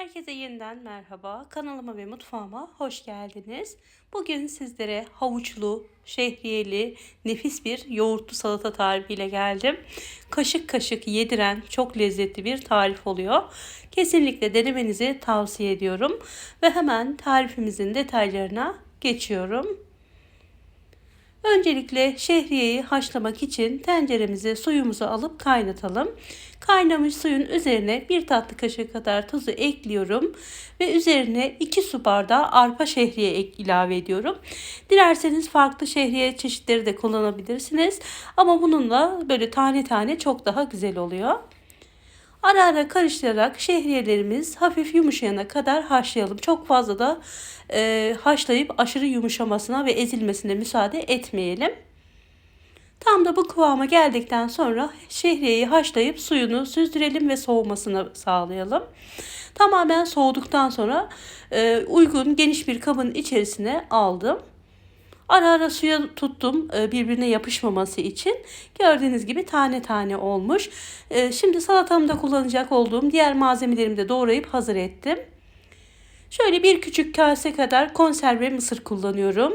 Herkese yeniden merhaba. Kanalıma ve mutfağıma hoş geldiniz. Bugün sizlere havuçlu, şehriyeli, nefis bir yoğurtlu salata tarifiyle geldim. Kaşık kaşık yediren çok lezzetli bir tarif oluyor. Kesinlikle denemenizi tavsiye ediyorum. Ve hemen tarifimizin detaylarına geçiyorum. Öncelikle şehriyeyi haşlamak için tenceremize suyumuzu alıp kaynatalım. Kaynamış suyun üzerine bir tatlı kaşığı kadar tuzu ekliyorum ve üzerine 2 su bardağı arpa şehriye ek ilave ediyorum. Dilerseniz farklı şehriye çeşitleri de kullanabilirsiniz ama bununla böyle tane tane çok daha güzel oluyor. Ara ara karıştırarak şehriyelerimiz hafif yumuşayana kadar haşlayalım. Çok fazla da e, haşlayıp aşırı yumuşamasına ve ezilmesine müsaade etmeyelim. Tam da bu kıvama geldikten sonra şehriyeyi haşlayıp suyunu süzdürelim ve soğumasını sağlayalım. Tamamen soğuduktan sonra e, uygun geniş bir kabın içerisine aldım. Ara ara suya tuttum e, birbirine yapışmaması için. Gördüğünüz gibi tane tane olmuş. E, şimdi salatamda kullanacak olduğum diğer malzemelerimi de doğrayıp hazır ettim. Şöyle bir küçük kase kadar konserve mısır kullanıyorum.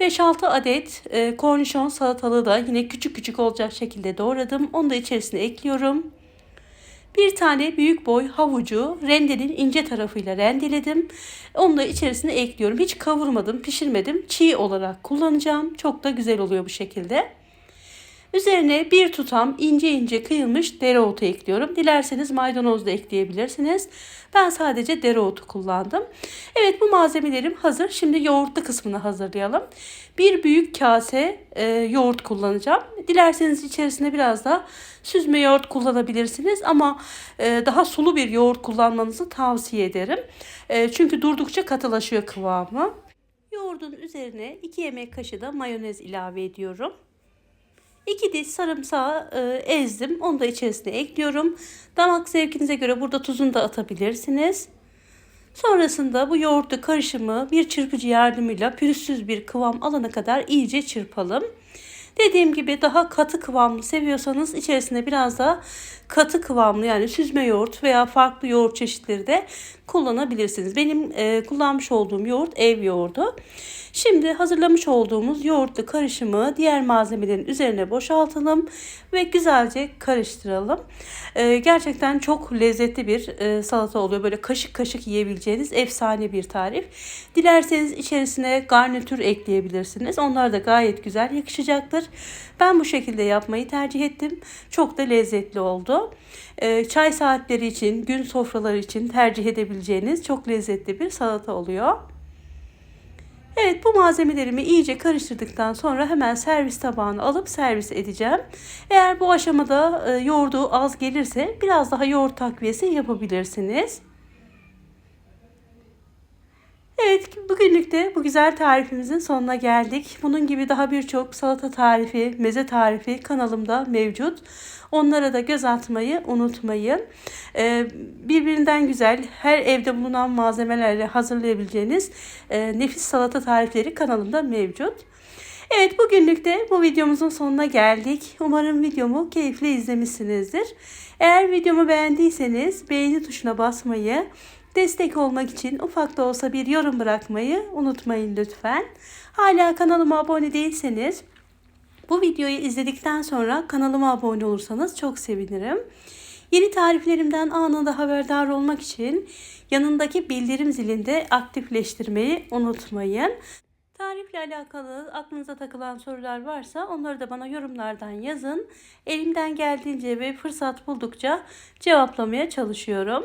5-6 adet e, kornişon salatalığı da yine küçük küçük olacak şekilde doğradım. Onu da içerisine ekliyorum. Bir tane büyük boy havucu rendenin ince tarafıyla rendeledim. Onu da içerisine ekliyorum. Hiç kavurmadım, pişirmedim. Çiğ olarak kullanacağım. Çok da güzel oluyor bu şekilde. Üzerine bir tutam ince ince kıyılmış dereotu ekliyorum. Dilerseniz maydanoz da ekleyebilirsiniz. Ben sadece dereotu kullandım. Evet bu malzemelerim hazır. Şimdi yoğurtlu kısmını hazırlayalım. Bir büyük kase e, yoğurt kullanacağım. Dilerseniz içerisine biraz da süzme yoğurt kullanabilirsiniz ama e, daha sulu bir yoğurt kullanmanızı tavsiye ederim. E, çünkü durdukça katılaşıyor kıvamı. Yoğurdun üzerine 2 yemek kaşığı da mayonez ilave ediyorum. 2 diş sarımsağı e, ezdim. Onu da içerisine ekliyorum. Damak zevkinize göre burada tuzunu da atabilirsiniz. Sonrasında bu yoğurtlu karışımı bir çırpıcı yardımıyla pürüzsüz bir kıvam alana kadar iyice çırpalım. Dediğim gibi daha katı kıvamlı seviyorsanız içerisine biraz daha katı kıvamlı yani süzme yoğurt veya farklı yoğurt çeşitleri de kullanabilirsiniz. Benim e, kullanmış olduğum yoğurt ev yoğurdu. Şimdi hazırlamış olduğumuz yoğurtlu karışımı diğer malzemelerin üzerine boşaltalım ve güzelce karıştıralım. E, gerçekten çok lezzetli bir e, salata oluyor. Böyle kaşık kaşık yiyebileceğiniz efsane bir tarif. Dilerseniz içerisine garnitür ekleyebilirsiniz. Onlar da gayet güzel yakışacaktır. Ben bu şekilde yapmayı tercih ettim. Çok da lezzetli oldu. E, çay saatleri için, gün sofraları için tercih edebileceğiniz çok lezzetli bir salata oluyor. Evet bu malzemelerimi iyice karıştırdıktan sonra hemen servis tabağına alıp servis edeceğim. Eğer bu aşamada e, yoğurdu az gelirse biraz daha yoğurt takviyesi yapabilirsiniz. Evet bugünlük de bu güzel tarifimizin sonuna geldik. Bunun gibi daha birçok salata tarifi, meze tarifi kanalımda mevcut. Onlara da göz atmayı unutmayın. Ee, birbirinden güzel her evde bulunan malzemelerle hazırlayabileceğiniz e, nefis salata tarifleri kanalımda mevcut. Evet bugünlük de bu videomuzun sonuna geldik. Umarım videomu keyifle izlemişsinizdir. Eğer videomu beğendiyseniz beğeni tuşuna basmayı, destek olmak için ufak da olsa bir yorum bırakmayı unutmayın lütfen. Hala kanalıma abone değilseniz bu videoyu izledikten sonra kanalıma abone olursanız çok sevinirim. Yeni tariflerimden anında haberdar olmak için yanındaki bildirim zilinde aktifleştirmeyi unutmayın. Tarifle alakalı aklınıza takılan sorular varsa onları da bana yorumlardan yazın. Elimden geldiğince ve fırsat buldukça cevaplamaya çalışıyorum.